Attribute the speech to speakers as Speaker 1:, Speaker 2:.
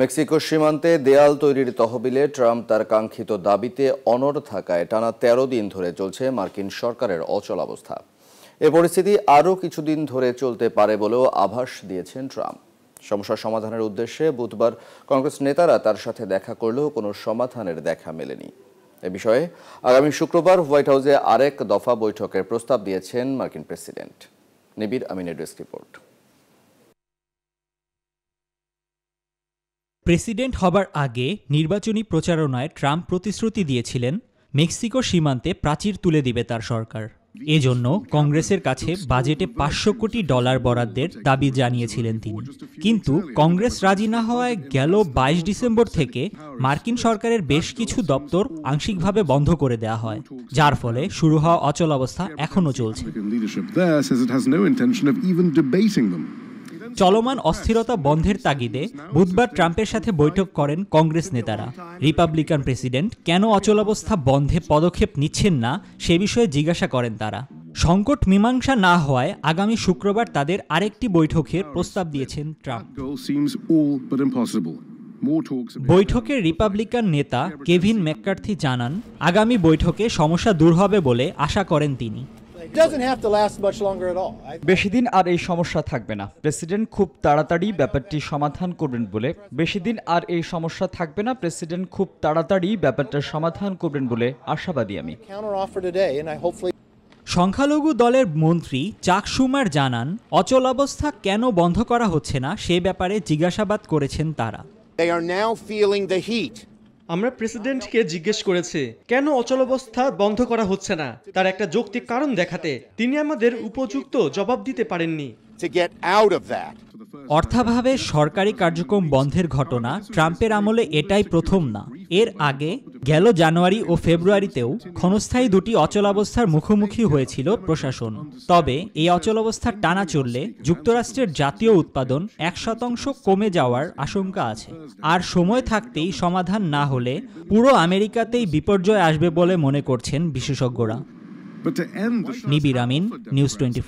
Speaker 1: Mexico সীমান্তে দেয়াল তৈরির তহবিলে ট্রাম্প তার কাঙ্ক্ষিত দাবিতে অনড় থাকায় টানা তেরো দিন ধরে চলছে মার্কিন সরকারের অচলাবস্থা। এ পরিস্থিতি আরও কিছুদিন ধরে চলতে পারে বলেও আভাস দিয়েছেন ট্রাম্প। সমস্যা সমাধানের উদ্দেশ্যে বুধবার কংগ্রেস নেতারা তার সাথে দেখা করলেও কোনো সমাধানের দেখা মেলেনি। এ বিষয়ে আগামী শুক্রবার হোয়াইট হাউসে আরেক দফা বৈঠকের প্রস্তাব দিয়েছেন মার্কিন প্রেসিডেন্ট। নিবির আমিনের ডেস্ক রিপোর্ট।
Speaker 2: প্রেসিডেন্ট হবার আগে নির্বাচনী প্রচারণায় ট্রাম্প প্রতিশ্রুতি দিয়েছিলেন, মেক্সিকো সীমান্তে প্রাচীর তুলে দিবে তার সরকার। এজন্য কংগ্রেসের কাছে বাজেটে পাঁচশো কোটি ডলার বরাদ্দের দাবি জানিয়েছিলেন তিনি। কিন্তু কংগ্রেস রাজি না হওয়ায় গেল বাইশ ডিসেম্বর থেকে মার্কিন সরকারের বেশ কিছু দপ্তর আংশিকভাবে বন্ধ করে দেওয়া হয়, যার ফলে শুরু হওয়া অচল অবস্থা এখনও চলছে। চলমান অস্থিরতা বন্ধের তাগিদে বুধবার ট্রাম্পের সাথে বৈঠক করেন কংগ্রেস নেতারা। রিপাবলিকান প্রেসিডেন্ট কেন অচলাবস্থা বন্ধে পদক্ষেপ নিচ্ছেন না সে বিষয়ে জিজ্ঞাসা করেন তারা। সংকট মীমাংসা না হওয়ায় আগামী শুক্রবার তাদের আরেকটি বৈঠকের প্রস্তাব দিয়েছেন ট্রাম্প। বৈঠকে রিপাবলিকান নেতা কেভিন ম্যাককার্থি জানান আগামী বৈঠকে সমস্যা দূর হবে বলে আশা করেন তিনি।
Speaker 3: It doesn't have to last much longer at all. I,
Speaker 4: বেশি দিন আর এই সমস্যা থাকবে না প্রেসিডেন্ট খুব তাড়াতাড়ি ব্যাপারটি সমাধান করবেন বলে বেশি দিন আর এই সমস্যা থাকবে না প্রেসিডেন্ট খুব তাড়াতাড়ি ব্যাপারটার সমাধান করবেন বলে আশাবাদী আমি
Speaker 3: counter offer today, and I hopefully
Speaker 2: সংখ্যালঘু দলের মন্ত্রী চাক সুমার জানান অচলাবস্থা কেন বন্ধ করা হচ্ছে না সে ব্যাপারে জিজ্ঞাসাবাদ করেছেন তারা
Speaker 5: They are now feeling the heat.
Speaker 6: আমরা প্রেসিডেন্টকে জিজ্ঞেস করেছি কেন অচলাবস্থা বন্ধ করা হচ্ছে না? তার একটা যৌক্তিক কারণ দেখাতে তিনি আমাদের উপযুক্ত জবাব দিতে পারেননি।
Speaker 5: To get out of that.
Speaker 2: অর্থাভাবে সরকারি কার্যক্রম বন্ধের ঘটনা ট্রাম্পের আমলে এটাই প্রথম না। এর আগে গেল জানুয়ারি ও ফেব্রুয়ারিতেও ক্ষণস্থায়ী দুটি অচলাবস্থার মুখোমুখি হয়েছিল প্রশাসন। তবে এই অচলাবস্থা টানা চললে যুক্তরাষ্ট্রের জাতীয় উৎপাদন এক শতাংশ কমে যাওয়ার আশঙ্কা আছে। আর সময় থাকতেই সমাধান না হলে পুরো আমেরিকাতেই বিপর্যয় আসবে বলে মনে করছেন বিশেষজ্ঞরা। Nibir Amin news twenty